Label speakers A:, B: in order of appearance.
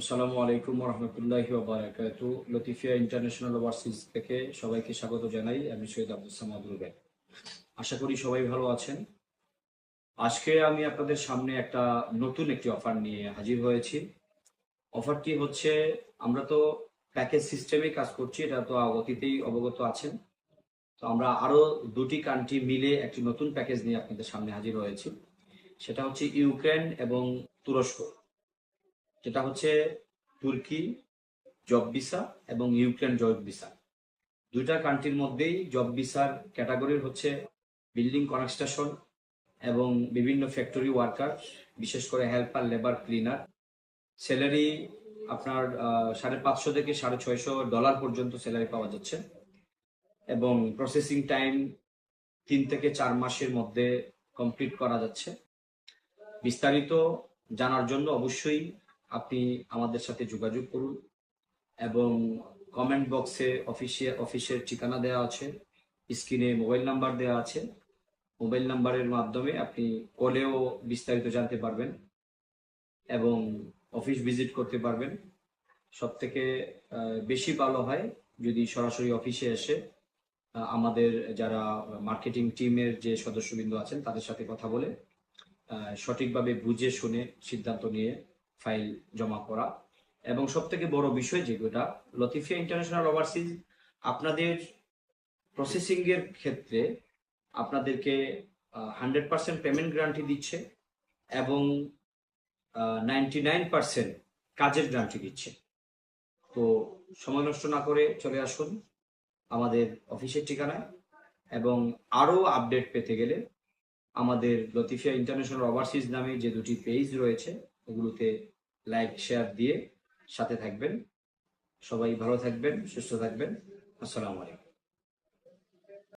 A: আসসালামু আলাইকুম রহমতুল্লাহি বারাকাতু লতিফিয়া ইন্টারন্যাশনাল ওভারসিজ থেকে সবাইকে স্বাগত জানাই। আমি সৈয়দ আব্দুল সামাদ রুবেল। আশা করি সবাই ভালো আছেন। আজকে আমি আপনাদের সামনে একটা নতুন একটি অফার নিয়ে হাজির হয়েছি। অফারটি হচ্ছে, আমরা তো প্যাকেজ সিস্টেমে কাজ করছি, এটা তো অতীতেই অবগত আছেন। তো আমরা আরও দুটি কান্ট্রি মিলে একটি নতুন প্যাকেজ নিয়ে আপনাদের সামনে হাজির হয়েছি। সেটা হচ্ছে ইউক্রেন এবং তুরস্ক। যেটা হচ্ছে তুর্কি, জব ভিসা এবং ইউক্রেন জব ভিসা। দুইটা কান্ট্রির মধ্যেই জব ভিসার ক্যাটাগরি হচ্ছে বিল্ডিং কনস্ট্রাকশন এবং বিভিন্ন ফ্যাক্টরি ওয়ার্কার বিশেষ করে হেল্পার লেবার ক্লিনার স্যালারি আপনার সাড়ে পাঁচশো থেকে সাড়ে ছয়শো ডলার পর্যন্ত স্যালারি পাওয়া যাচ্ছে। এবং প্রসেসিং টাইম তিন থেকে চার মাসের মধ্যে কমপ্লিট করা যাচ্ছে। বিস্তারিত জানার জন্য অবশ্যই আপনি আমাদের সাথে যোগাযোগ করুন এবং কমেন্ট বক্সে অফিসিয়াল অফিসের ঠিকানা দেওয়া আছে স্ক্রিনে মোবাইল নাম্বার দেওয়া আছে। মোবাইল নাম্বারের মাধ্যমে আপনি কলেও বিস্তারিত জানতে পারবেন এবং অফিস ভিজিট করতে পারবেন। সব থেকে বেশি ভালো হয় যদি সরাসরি অফিসে এসে আমাদের যারা মার্কেটিং টিমের যে সদস্যবৃন্দ আছেন তাদের সাথে কথা বলে সঠিকভাবে বুঝে শুনে সিদ্ধান্ত নিয়ে ফাইল জমা করা। এবং সব থেকে বড় বিষয় যেটা লতিফিয়া ইন্টারন্যাশনাল ওভারসিজ আপনাদের প্রসেসিং এর ক্ষেত্রে আপনাদেরকে হান্ড্রেড পার্সেন্ট পেমেন্ট গ্যারান্টি দিচ্ছে এবং নাইনটি নাইন পার্সেন্ট কাজের গ্যারান্টি দিচ্ছে। তো সময় নষ্ট না করে চলে আসুন আমাদের অফিসের ঠিকানায় এবং আরও আপডেট পেতে গেলে আমাদের লতিফিয়া ইন্টারন্যাশনাল ওভারসিজ নামে যে দুটি পেজ রয়েছে ওগুলোতে লাইক শেয়ার দিয়ে সাথে থাকবেন। সবাই ভালো থাকবেন সুস্থ থাকবেন। আসসালামু আলাইকুম।